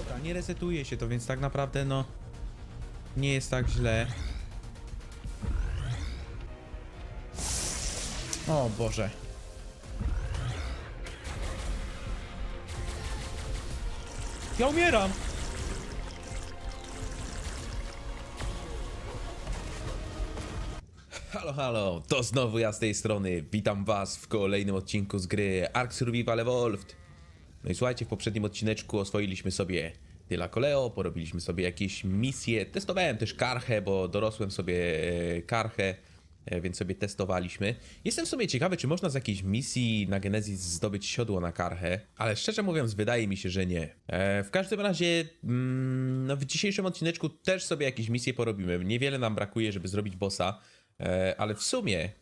Dobra, nie resetuje się to, więc tak naprawdę no... Nie jest tak źle. O Boże. Ja umieram! Halo, halo, to znowu ja z tej strony. Witam was w kolejnym odcinku z gry Ark Survival Evolved. No i słuchajcie, w poprzednim odcineczku oswoiliśmy sobie Tyla Koleo, porobiliśmy sobie jakieś misje. Testowałem też karchę, bo dorosłem sobie e, karchę, e, więc sobie testowaliśmy. Jestem w sumie ciekawy, czy można z jakiejś misji na Genesis zdobyć siodło na karchę, ale szczerze mówiąc, wydaje mi się, że nie. E, w każdym razie, mm, no w dzisiejszym odcineczku też sobie jakieś misje porobimy. Niewiele nam brakuje, żeby zrobić bossa, ale w sumie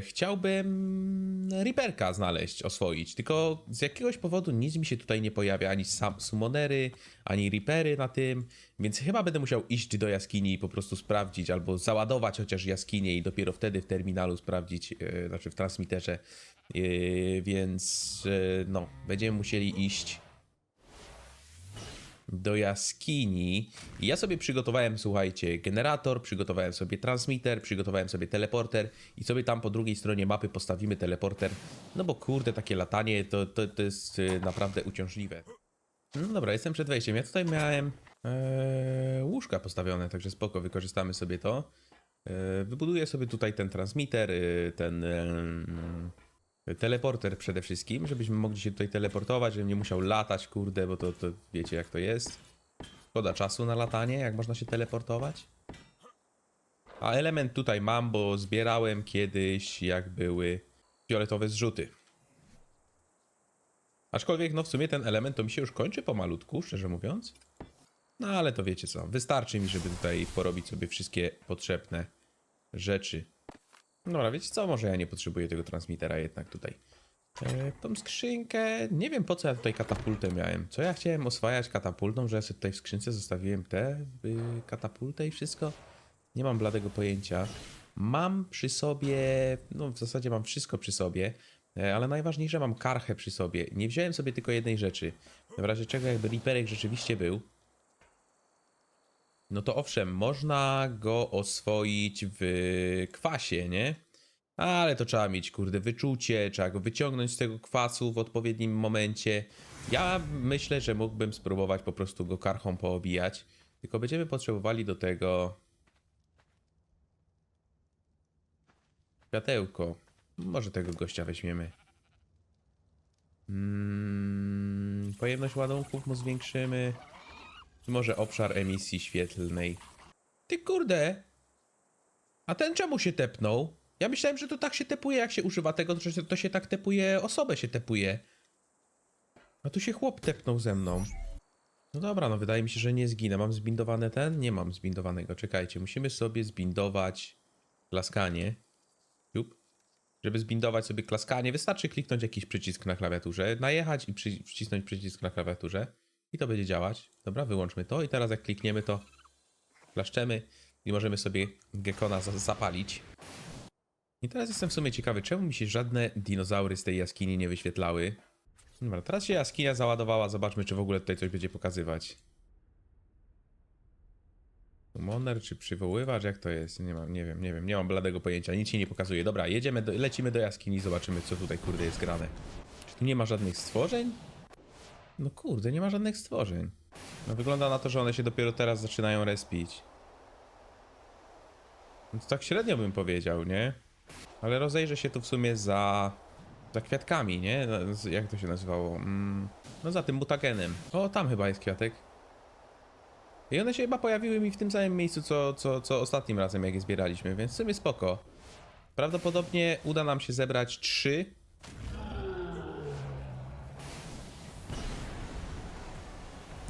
Chciałbym Reaperka znaleźć, oswoić, tylko z jakiegoś powodu nic mi się tutaj nie pojawia, ani summonery, ani Reapery na tym, więc chyba będę musiał iść do jaskini i po prostu sprawdzić, albo załadować chociaż jaskinię i dopiero wtedy w terminalu sprawdzić, e, znaczy w transmitterze, e, więc e, no, będziemy musieli iść do jaskini. Ja sobie przygotowałem, słuchajcie, generator, przygotowałem sobie transmitter, przygotowałem sobie teleporter i sobie tam po drugiej stronie mapy postawimy teleporter. No bo kurde, takie latanie to, to, to jest y, naprawdę uciążliwe. No dobra, jestem przed wejściem. Ja tutaj miałem e, łóżka postawione, także spoko, wykorzystamy sobie to. E, wybuduję sobie tutaj ten transmitter, y, ten em, teleporter przede wszystkim, żebyśmy mogli się tutaj teleportować, żebym nie musiał latać, kurde, bo to, to wiecie jak to jest. Szkoda czasu na latanie, jak można się teleportować. A element tutaj mam, bo zbierałem kiedyś, jak były fioletowe zrzuty. Aczkolwiek, no w sumie ten element to mi się już kończy pomalutku, szczerze mówiąc. No ale to wiecie co, wystarczy mi, żeby tutaj porobić sobie wszystkie potrzebne rzeczy. Dobra, wiecie co? Może ja nie potrzebuję tego transmitera jednak tutaj. E, tą skrzynkę... Nie wiem po co ja tutaj katapultę miałem. Co ja chciałem oswajać katapultą, że ja sobie tutaj w skrzynce zostawiłem tę y, katapultę i wszystko? Nie mam bladego pojęcia. Mam przy sobie... No w zasadzie mam wszystko przy sobie. e, Ale najważniejsze mam karchę przy sobie. Nie wziąłem sobie tylko jednej rzeczy. W razie czego jakby Reaperek rzeczywiście był, no to owszem, można go oswoić w kwasie, nie? Ale to trzeba mieć, kurde, wyczucie, trzeba go wyciągnąć z tego kwasu w odpowiednim momencie. Ja myślę, że mógłbym spróbować po prostu go karchą poobijać. Tylko będziemy potrzebowali do tego światełko. Może tego gościa weźmiemy. Mm, pojemność ładunków mu zwiększymy. Może obszar emisji świetlnej. Ty kurde! A ten czemu się tepnął? Ja myślałem, że to tak się tepuje, jak się używa tego, że to się tak tepuje, osobę się tepuje. A tu się chłop tepnął ze mną. No dobra, no wydaje mi się, że nie zginę. Mam zbindowany ten? Nie mam zbindowanego. Czekajcie, musimy sobie zbindować klaskanie. Jup. Żeby zbindować sobie klaskanie, wystarczy kliknąć jakiś przycisk na klawiaturze, najechać i przy, przycisnąć przycisk na klawiaturze i to będzie działać. Dobra, wyłączmy to i teraz jak klikniemy to klaszczemy i możemy sobie gekona za- zapalić. I teraz jestem w sumie ciekawy, czemu mi się żadne dinozaury z tej jaskini nie wyświetlały. Dobra, teraz się jaskinia załadowała, zobaczmy czy w ogóle tutaj coś będzie pokazywać. Moner czy przywoływacz, jak to jest? Nie mam, nie wiem, nie wiem, nie mam bladego pojęcia, nic się nie pokazuje. Dobra, jedziemy, do, lecimy do jaskini, zobaczymy co tutaj kurde jest grane. Czy tu nie ma żadnych stworzeń? No kurde, nie ma żadnych stworzeń. No wygląda na to, że one się dopiero teraz zaczynają respić. No to tak średnio bym powiedział, nie? Ale rozejrzę się tu w sumie za... za kwiatkami, nie? No, Jak to się nazywało? Mm, no za tym mutagenem. O, tam chyba jest kwiatek. I one się chyba pojawiły mi w tym samym miejscu, co, co, co ostatnim razem, jak je zbieraliśmy, więc w sumie spoko. Prawdopodobnie uda nam się zebrać trzy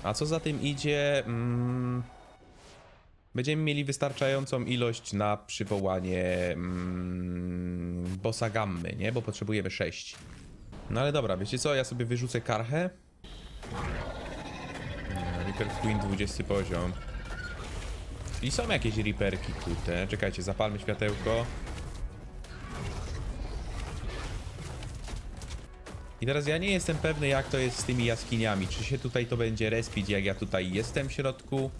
A co za tym idzie, mm, będziemy mieli wystarczającą ilość na przywołanie mm, bossa gammy, nie? Bo potrzebujemy 6. No ale dobra, wiecie co? Ja sobie wyrzucę karchę. Reaper Queen 20 poziom. I są jakieś riperki, kurde. Czekajcie, zapalmy światełko. I teraz ja nie jestem pewny jak to jest z tymi jaskiniami. Czy się tutaj to będzie respić jak ja tutaj jestem w środku?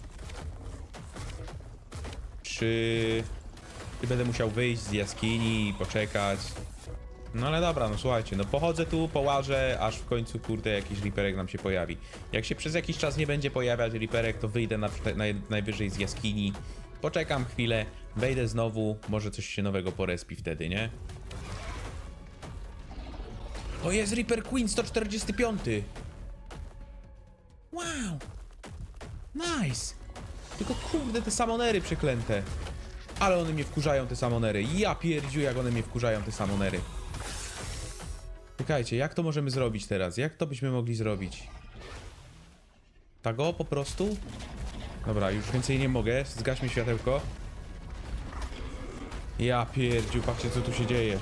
Czy... Czy będę musiał wyjść z jaskini i poczekać? No ale dobra, no słuchajcie, no pochodzę tu, połażę, aż w końcu, kurde, jakiś Reaperek nam się pojawi. Jak się przez jakiś czas nie będzie pojawiać Reaperek, to wyjdę na, naj, najwyżej z jaskini, poczekam chwilę, wejdę znowu, może coś się nowego porespi wtedy, nie? O, jest Reaper Queen 145! Wow! Nice! Tylko kurde, te samonery przeklęte. Ale one mnie wkurzają, te samonery. Ja pierdziu, jak one mnie wkurzają, te samonery. Czekajcie, jak to możemy zrobić teraz? Jak to byśmy mogli zrobić? Tak o, po prostu? Dobra, już więcej nie mogę. Zgaśmy światełko. Ja pierdziu, patrzcie co tu się dzieje.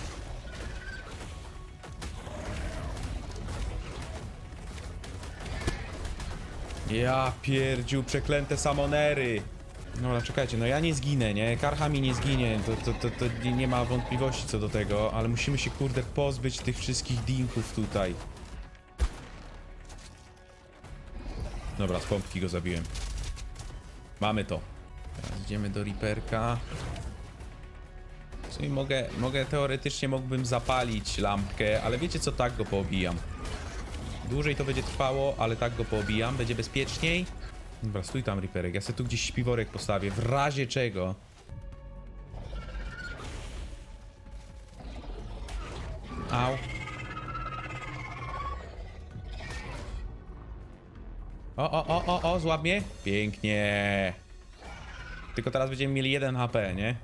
Ja pierdziu, przeklęte samonery. No ale czekajcie, no ja nie zginę, nie? Karcha mi nie zginie, to, to, to, to nie- nie ma wątpliwości co do tego, ale musimy się kurde pozbyć tych wszystkich dinków tutaj. Dobra, z pompki go zabiłem. Mamy to. Teraz idziemy do Reaperka. W sumie mogę, mogę teoretycznie mógłbym zapalić lampkę, ale wiecie co, tak go poobijam. Dłużej to będzie trwało, ale tak go poobijam, będzie bezpieczniej. Dobra, stój tam, Reaperek. Ja sobie tu gdzieś śpiworek postawię, w razie czego. Au. O, o, o, o, o, złap mnie. Pięknie. Tylko teraz będziemy mieli 1 HP, nie?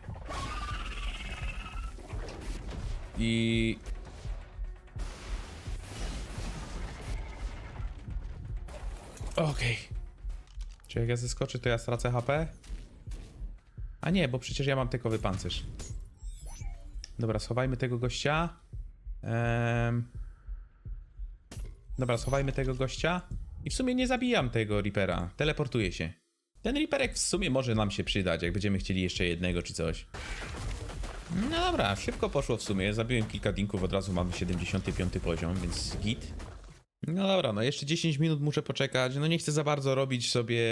I... Okej. Czy jak ja zeskoczę, to ja stracę HP? A nie, bo przecież ja mam tykowy pancerz. Dobra, schowajmy tego gościa. Dobra, schowajmy tego gościa. I w sumie nie zabijam tego Reapera. Teleportuję się. Ten Reaperek w sumie może nam się przydać, jak będziemy chcieli jeszcze jednego czy coś. No dobra, szybko poszło w sumie. Zabiłem kilka dinków, od razu mamy 75 poziom, więc git. No dobra, no jeszcze 10 minut muszę poczekać. No nie chcę za bardzo robić sobie.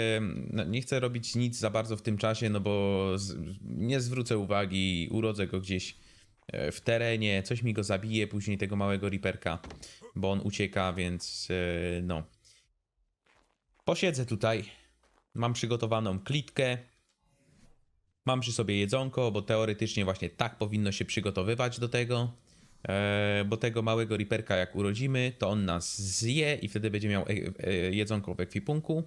no Nie chcę robić nic za bardzo w tym czasie, no bo z, nie zwrócę uwagi, urodzę go gdzieś e, w terenie, coś mi go zabije, później tego małego Reaperka, bo on ucieka, więc e, no. Posiedzę tutaj. Mam przygotowaną klitkę. Mam przy sobie jedzonko, bo teoretycznie właśnie tak powinno się przygotowywać do tego. E, bo tego małego riperka jak urodzimy, to on nas zje i wtedy będzie miał e, e, jedzonko w ekwipunku.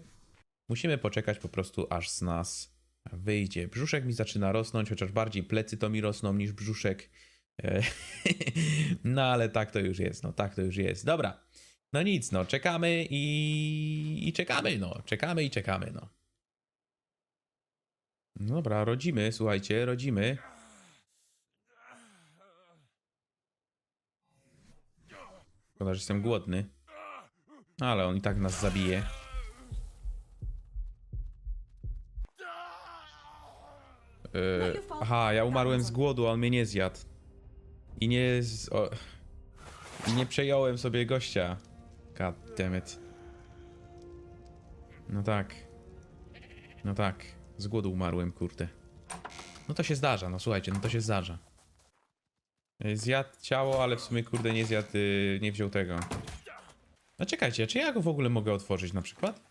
Musimy poczekać po prostu aż z nas wyjdzie. Brzuszek mi zaczyna rosnąć, chociaż bardziej plecy to mi rosną niż brzuszek. No ale tak to już jest, no tak to już jest. Dobra, no nic, no czekamy i, i czekamy, no czekamy i czekamy, no. No Dobra, rodzimy, słuchajcie, rodzimy. Szkoda, że jestem głodny. Ale on i tak nas zabije. Yy, aha, ja umarłem z głodu, a on mnie nie zjadł. I nie... Z, o, I nie przejąłem sobie gościa. God damn it. No tak. No tak. Z głodu umarłem, kurde. No to się zdarza, no słuchajcie, no to się zdarza. Zjadł ciało, ale w sumie kurde nie zjadł, yy, nie wziął tego. No czekajcie, czy ja go w ogóle mogę otworzyć na przykład?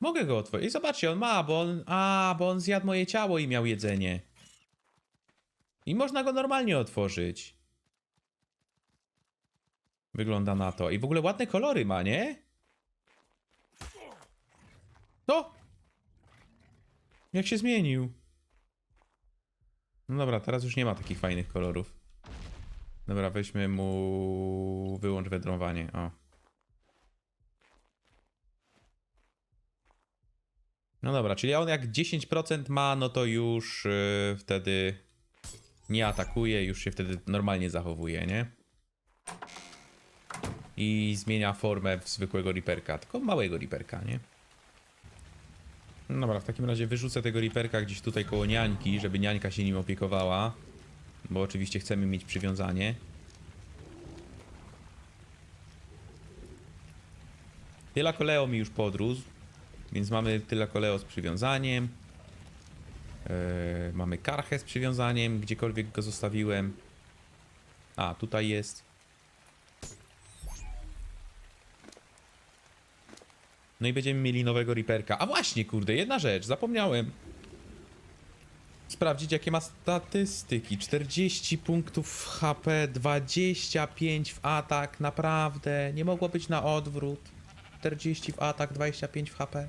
Mogę go otworzyć. I zobaczcie, on ma, bo on. A, bo on zjadł moje ciało i miał jedzenie. I można go normalnie otworzyć. Wygląda na to. I w ogóle ładne kolory ma, nie? To! Jak się zmienił. No dobra, teraz już nie ma takich fajnych kolorów. Dobra, weźmy mu. Wyłącz wędrowanie. O. No dobra, czyli on jak 10% ma, no to już yy, wtedy nie atakuje, już się wtedy normalnie zachowuje, nie? I zmienia formę w zwykłego Reaperka, tylko małego Reaperka, nie? No dobra, w takim razie wyrzucę tego Reaperka gdzieś tutaj koło niańki, żeby niańka się nim opiekowała. Bo oczywiście chcemy mieć przywiązanie. Tyla Koleo mi już podrósł, więc mamy Tyla Koleo z przywiązaniem. Eee, mamy Karchę z przywiązaniem, gdziekolwiek go zostawiłem. A, tutaj jest. No i będziemy mieli nowego Reaperka. A właśnie, kurde, jedna rzecz, zapomniałem. Sprawdzić, jakie ma statystyki. 40 punktów w HP, 25 w atak, naprawdę. Nie mogło być na odwrót. 40 w atak, 25 w HP.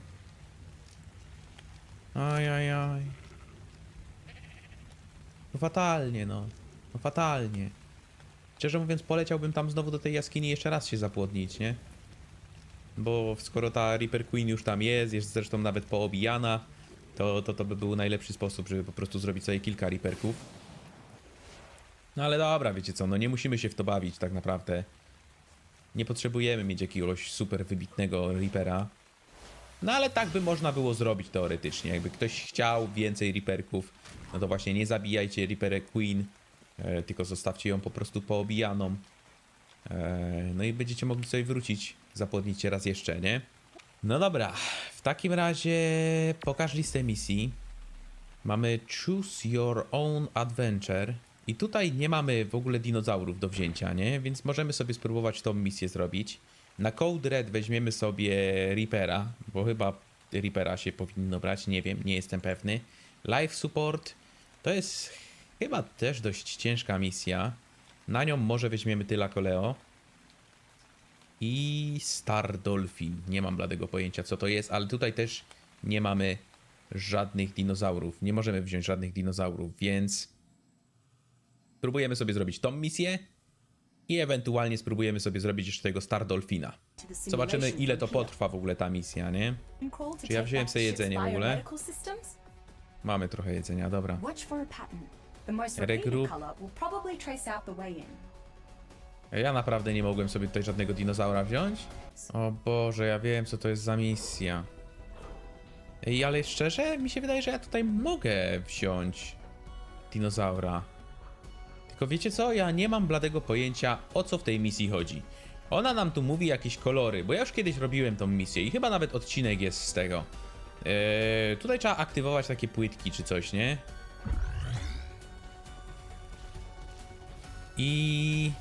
Ajajaj. No fatalnie, no. No fatalnie. Szczerze mówiąc, poleciałbym tam znowu do tej jaskini jeszcze raz się zapłodnić, nie? Bo skoro ta Reaper Queen już tam jest, jest zresztą nawet poobijana, to, to to by był najlepszy sposób, żeby po prostu zrobić sobie kilka Reaperków. No ale dobra, wiecie co, no nie musimy się w to bawić tak naprawdę. Nie potrzebujemy mieć jakiegoś super wybitnego Reapera. No ale tak by można było zrobić teoretycznie. Jakby ktoś chciał więcej Reaperków, no to właśnie nie zabijajcie Reaperę Queen, e, tylko zostawcie ją po prostu poobijaną. E, no i będziecie mogli sobie wrócić, zapłodnić się raz jeszcze, nie? No dobra, w takim razie pokaż listę misji. Mamy Choose Your Own Adventure. I tutaj nie mamy w ogóle dinozaurów do wzięcia, nie? Więc możemy sobie spróbować tą misję zrobić. Na Code Red weźmiemy sobie Reapera, bo chyba Reapera się powinno brać, nie wiem, nie jestem pewny. Life Support to jest chyba też dość ciężka misja. Na nią może weźmiemy Tyla Koleo. I Star Dolphin. Nie mam bladego pojęcia co to jest, ale tutaj też nie mamy żadnych dinozaurów. Nie możemy wziąć żadnych dinozaurów, więc spróbujemy sobie zrobić tą misję i ewentualnie spróbujemy sobie zrobić jeszcze tego Star Dolphina. Zobaczymy ile to potrwa w ogóle ta misja, nie? Czy ja wziąłem sobie jedzenie w ogóle? Mamy trochę jedzenia, dobra. Regroup. Ja naprawdę nie mogłem sobie tutaj żadnego dinozaura wziąć? O Boże, ja wiem co to jest za misja. Ej, ale szczerze, mi się wydaje, że ja tutaj mogę wziąć dinozaura. Tylko wiecie co? Ja nie mam bladego pojęcia, o co w tej misji chodzi. Ona nam tu mówi jakieś kolory, bo ja już kiedyś robiłem tą misję i chyba nawet odcinek jest z tego. Eee, tutaj trzeba aktywować takie płytki czy coś, nie? I...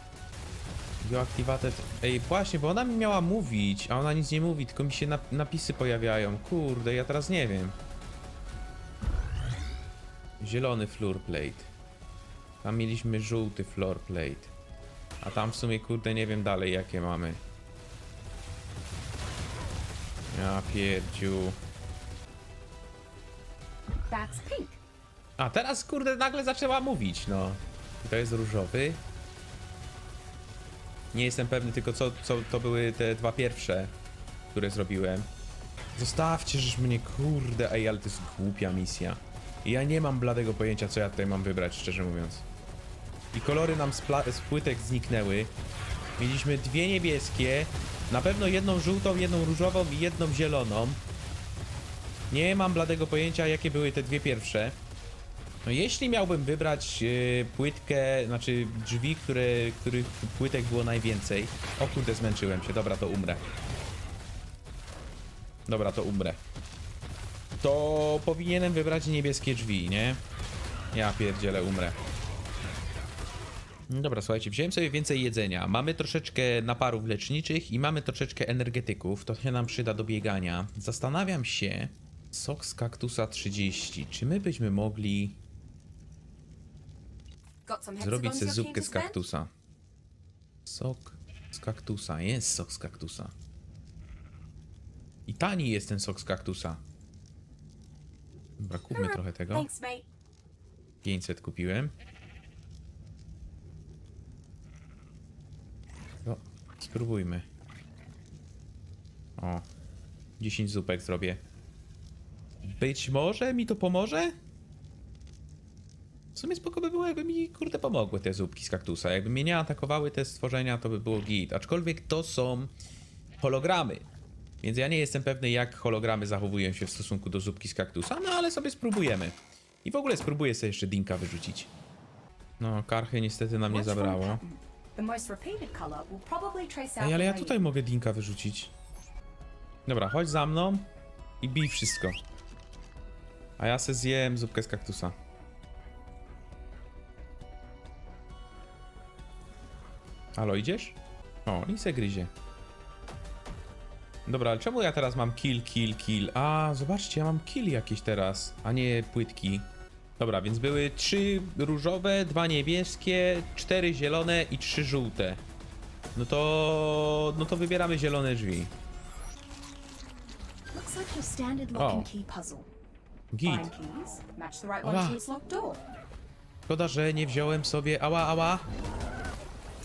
You activated... Ej, właśnie, bo ona mi miała mówić, a ona nic nie mówi, tylko mi się nap napisy pojawiają. Kurde, ja teraz nie wiem. Zielony floor plate. Tam mieliśmy żółty floor plate. A tam w sumie, kurde, nie wiem dalej jakie mamy. Ja pierdziu. A teraz, kurde, nagle zaczęła mówić, no. I To jest różowy. Nie jestem pewny tylko co, co to były te dwa pierwsze, które zrobiłem. Zostawcie żeż mnie, kurde, ej, ale to jest głupia misja. Ja nie mam bladego pojęcia, co ja tutaj mam wybrać, szczerze mówiąc. I kolory nam z, z płytek zniknęły. Mieliśmy dwie niebieskie, na pewno jedną żółtą, jedną różową i jedną zieloną. Nie mam bladego pojęcia, jakie były te dwie pierwsze. No jeśli miałbym wybrać e, płytkę, znaczy drzwi, które, których płytek było najwięcej. O kurde, zmęczyłem się. Dobra, to umrę. Dobra, to umrę. To powinienem wybrać niebieskie drzwi, nie? Ja pierdzielę, umrę. No Dobra, słuchajcie, wziąłem sobie więcej jedzenia. Mamy troszeczkę naparów leczniczych i mamy troszeczkę energetyków. To się nam przyda do biegania. Zastanawiam się, sok z kaktusa 30. Czy my byśmy mogli zrobić sobie zupkę z kaktusa? Sok z kaktusa. Jest sok z kaktusa. I tani jest ten sok z kaktusa. Dobra, kupmy trochę tego. Thanks, mate. 500 kupiłem. No, spróbujmy. O, 10 zupek zrobię. Być może mi to pomoże? W sumie spoko by było, jakby mi, kurde, pomogły te zupki z kaktusa. Jakby mnie nie atakowały te stworzenia, to by było git. Aczkolwiek to są hologramy. Więc ja nie jestem pewny, jak hologramy zachowują się w stosunku do zupki z kaktusa, no ale sobie spróbujemy. I w ogóle spróbuję sobie jeszcze dinka wyrzucić. No, karchy niestety nam nie zabrało. Ej, ale ja tutaj mogę dinka wyrzucić. Dobra, chodź za mną i bij wszystko. A ja se zjem zupkę z kaktusa. Halo, idziesz? O, i se gryzie. Dobra, ale czemu ja teraz mam kill, kill, kill? A, zobaczcie, ja mam kill jakieś teraz, a nie płytki. Dobra, więc były trzy różowe, dwa niebieskie, cztery zielone i trzy żółte. No to... no to wybieramy zielone drzwi. Looks like your standard lock and key puzzle. Git. Find keys, match the right Ała. one to its locked door. Szkoda, że nie wziąłem sobie... Ała, ała!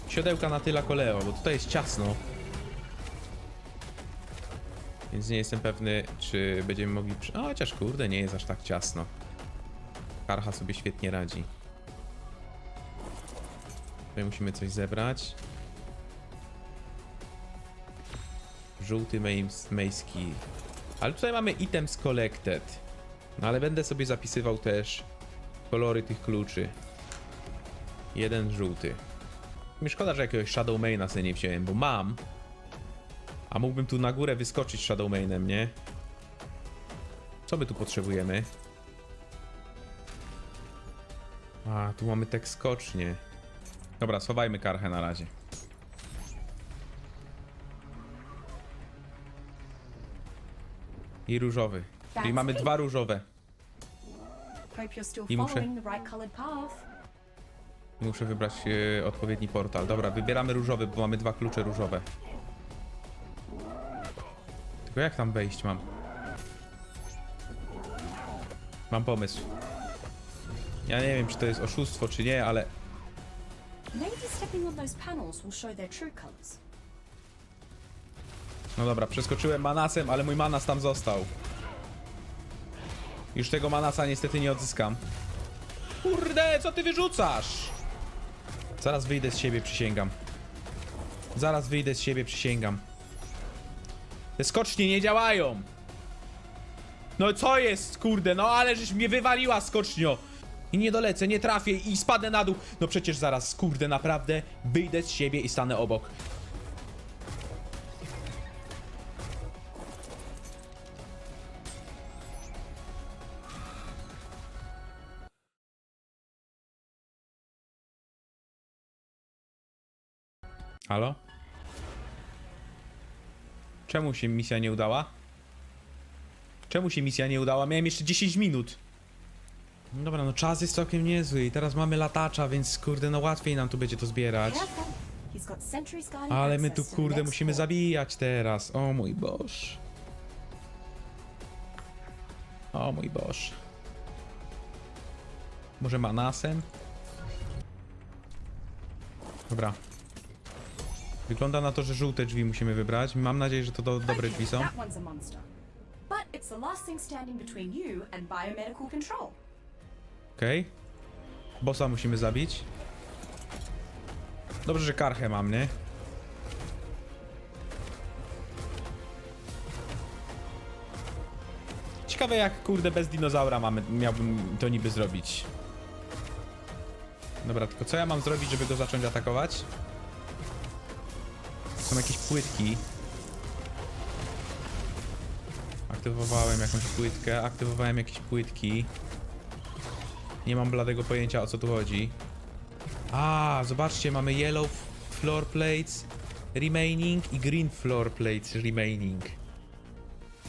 Siodełka na tyla koleo, bo tutaj jest ciasno. Więc nie jestem pewny, czy będziemy mogli... Przy... A, chociaż kurde, nie jest aż tak ciasno. Karcha sobie świetnie radzi. Tutaj musimy coś zebrać. Żółty mace Ale tutaj mamy items collected. No ale będę sobie zapisywał też kolory tych kluczy. Jeden żółty. Mi szkoda, że jakiegoś Shadowmaina sobie nie wziąłem, bo mam. A mógłbym tu na górę wyskoczyć Shadowmainem, nie? Co my tu potrzebujemy? A, tu mamy tek skocznie. Dobra, schowajmy karchę na razie. I różowy. Czyli mamy dwa różowe. I muszę- Muszę wybrać e, odpowiedni portal. Dobra, wybieramy różowy, bo mamy dwa klucze różowe. Tylko jak tam wejść mam? Mam pomysł. Ja nie wiem, czy to jest oszustwo, czy nie, ale. No dobra, przeskoczyłem manasem, ale mój manas tam został. Już tego manasa niestety nie odzyskam. Kurde, co ty wyrzucasz? Zaraz wyjdę z siebie, przysięgam. Zaraz wyjdę z siebie, przysięgam. Te skocznie nie działają. No co jest, kurde, no ale żeś mnie wywaliła skocznio. I nie dolecę, nie trafię i spadnę na dół. No przecież zaraz, kurde, naprawdę wyjdę z siebie i stanę obok. Halo? Czemu się misja nie udała? Czemu się misja nie udała? Miałem jeszcze 10 minut. No Dobra, no czas jest całkiem niezły i teraz mamy latacza, więc kurde, no łatwiej nam tu będzie to zbierać. Ale my tu kurde musimy zabijać teraz. O mój boż. O mój boż. Może manasem? Dobra. Wygląda na to, że żółte drzwi musimy wybrać. Mam nadzieję, że to do, dobre Okay, drzwi są. Okej. Bossa musimy zabić. Dobrze, że karchę mam, nie? Ciekawe jak, kurde, bez dinozaura mamy, miałbym to niby zrobić. Dobra, tylko co ja mam zrobić, żeby go zacząć atakować? Są jakieś płytki. Aktywowałem jakąś płytkę, aktywowałem jakieś płytki. Nie mam bladego pojęcia o co tu chodzi. A, zobaczcie, mamy yellow floor plates remaining i green floor plates remaining.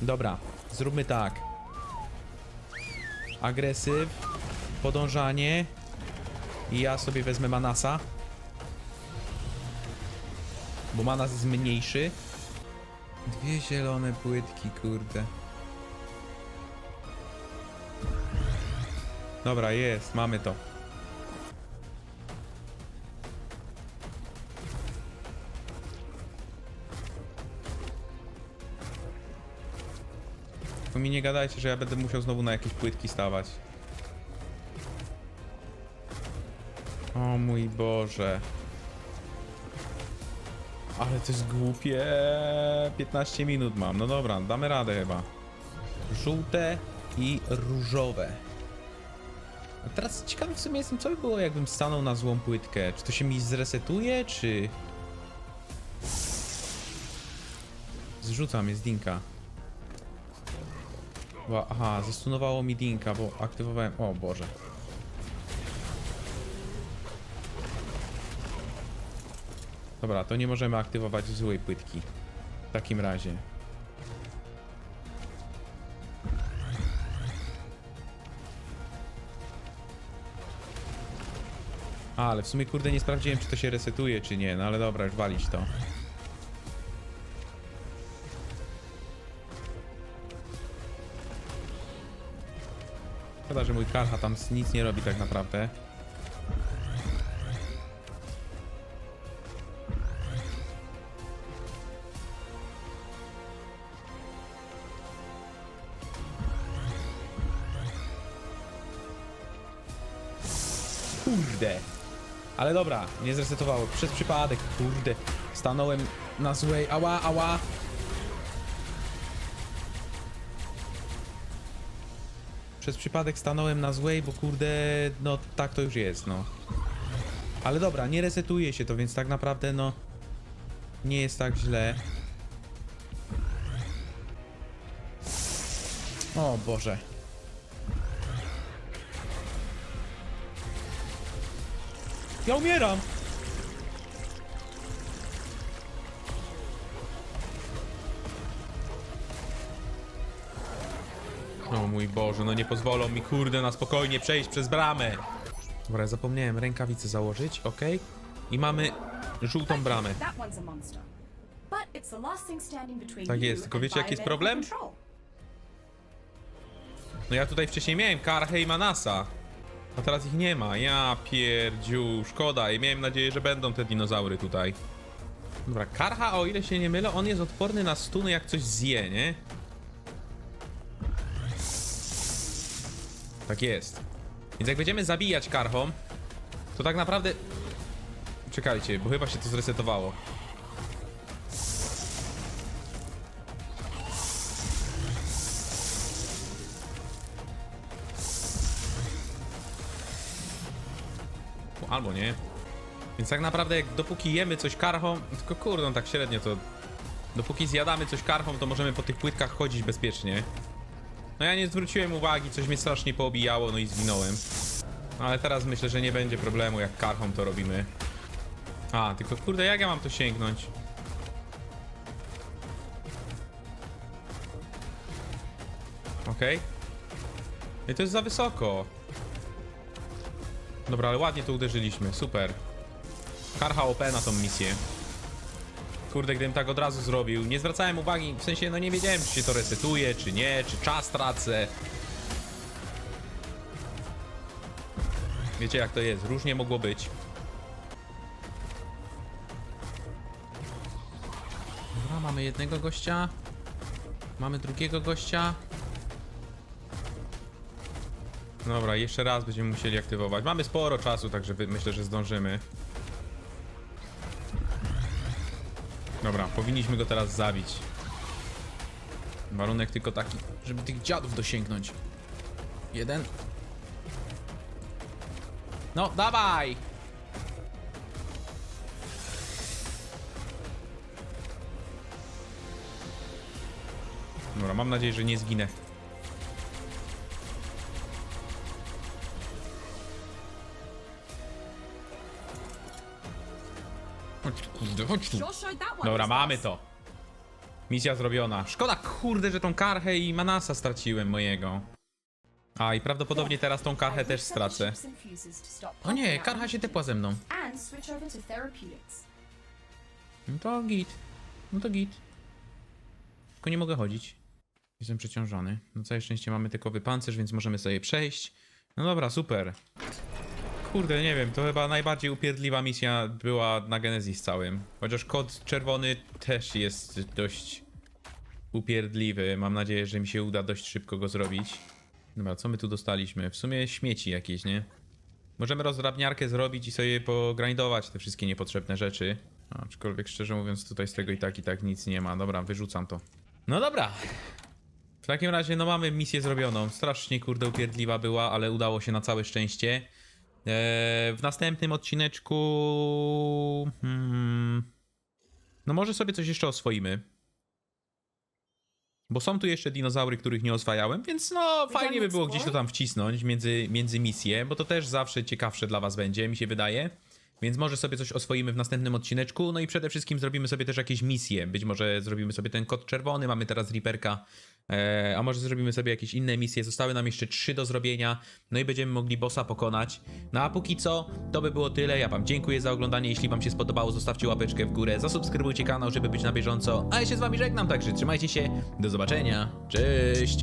Dobra, zróbmy tak. Agresyw, podążanie i ja sobie wezmę manasa. Bo manas jest mniejszy. Dwie zielone płytki, kurde. Dobra, jest, mamy to. To mi nie gadajcie, że ja będę musiał znowu na jakieś płytki stawać. O mój Boże. Ale to jest głupie. 15 minut mam. No dobra, damy radę chyba. Żółte i różowe. A teraz ciekawy w sumie jestem, co by było, jakbym stanął na złą płytkę. Czy to się mi zresetuje, czy... Zrzucam, jest dinka. Aha, zastunowało mi Dinka, bo aktywowałem... O Boże. Dobra, to nie możemy aktywować złej płytki. W takim razie. A, ale w sumie kurde nie sprawdziłem czy to się resetuje czy nie, no ale dobra, już walić to. Szkoda, że mój karha tam nic nie robi tak naprawdę. Ale dobra, nie zresetowało. Przez przypadek, kurde. Stanąłem na złej. Ała, ała. Przez przypadek stanąłem na złej, bo kurde, no tak to już jest, no. Ale dobra, nie resetuje się to, więc tak naprawdę, no. Nie jest tak źle. O Boże. Ja umieram! O mój Boże, no nie pozwolą mi kurde na spokojnie przejść przez bramę. Dobra, zapomniałem rękawice założyć, ok? I mamy żółtą bramę. Tak jest, tylko wiecie, jaki jest problem? No ja tutaj wcześniej miałem Karhę i Manasa. A teraz ich nie ma. Ja pierdziu, szkoda. I miałem nadzieję, że będą te dinozaury tutaj. Dobra, Karha, o ile się nie mylę, on jest odporny na stuny jak coś zje, nie? Tak jest. Więc jak będziemy zabijać Karhą, to tak naprawdę... Czekajcie, bo chyba się to zresetowało. Więc tak naprawdę, jak dopóki jemy coś karchą, tylko kurde, no tak średnio to. Dopóki zjadamy coś karchą, to możemy po tych płytkach chodzić bezpiecznie. No ja nie zwróciłem uwagi, coś mnie strasznie poobijało, no i zwinąłem. No ale teraz myślę, że nie będzie problemu, jak karchą to robimy. A, tylko kurde, jak ja mam to sięgnąć? Okej. I to jest za wysoko. Dobra, ale ładnie to uderzyliśmy, super. Karha OP na tą misję. Kurde, gdybym tak od razu zrobił. Nie zwracałem uwagi, w sensie, no nie wiedziałem, czy się to resetuje, czy nie, czy czas tracę. Wiecie jak to jest, różnie mogło być. Dobra, mamy jednego gościa. Mamy drugiego gościa. Dobra, jeszcze raz będziemy musieli aktywować. Mamy sporo czasu, także myślę, że zdążymy. Dobra, powinniśmy go teraz zabić. Warunek tylko taki, żeby tych dziadów dosięgnąć. Jeden. No, dawaj! Dobra, mam nadzieję, że nie zginę. Kurde, chodź tu. Dobra, mamy to. Misja zrobiona. Szkoda, kurde, że tą karchę i manasa straciłem mojego. A, i prawdopodobnie teraz tą karchę też stracę. O nie, karcha się tepła ze mną. No to git. No to git. Tylko nie mogę chodzić. Jestem przeciążony. No całe szczęście mamy tykowy pancerz, więc możemy sobie przejść. No dobra, super. Kurde, nie wiem, to chyba najbardziej upierdliwa misja była na Genesis całym. Chociaż kod czerwony też jest dość upierdliwy. Mam nadzieję, że mi się uda dość szybko go zrobić. Dobra, co my tu dostaliśmy? W sumie śmieci jakieś, nie? Możemy rozdrabniarkę zrobić i sobie pogrindować te wszystkie niepotrzebne rzeczy. Aczkolwiek szczerze mówiąc tutaj z tego i tak i tak nic nie ma. Dobra, wyrzucam to. No dobra. W takim razie no mamy misję zrobioną. Strasznie kurde upierdliwa była, ale udało się na całe szczęście. Eee, w następnym odcineczku... Hmm, no może sobie coś jeszcze oswoimy. Bo są tu jeszcze dinozaury, których nie oswajałem, więc no fajnie by było gdzieś to tam wcisnąć między, między misje, bo to też zawsze ciekawsze dla was będzie, mi się wydaje. Więc może sobie coś oswoimy w następnym odcineczku, no i przede wszystkim zrobimy sobie też jakieś misje. Być może zrobimy sobie ten kod czerwony, mamy teraz Reaperka, e, a może zrobimy sobie jakieś inne misje. Zostały nam jeszcze trzy do zrobienia, no i będziemy mogli bossa pokonać. No a póki co, to by było tyle. Ja wam dziękuję za oglądanie. Jeśli wam się spodobało, zostawcie łapeczkę w górę, zasubskrybujcie kanał, żeby być na bieżąco. A ja się z wami żegnam, także trzymajcie się. Do zobaczenia. Cześć!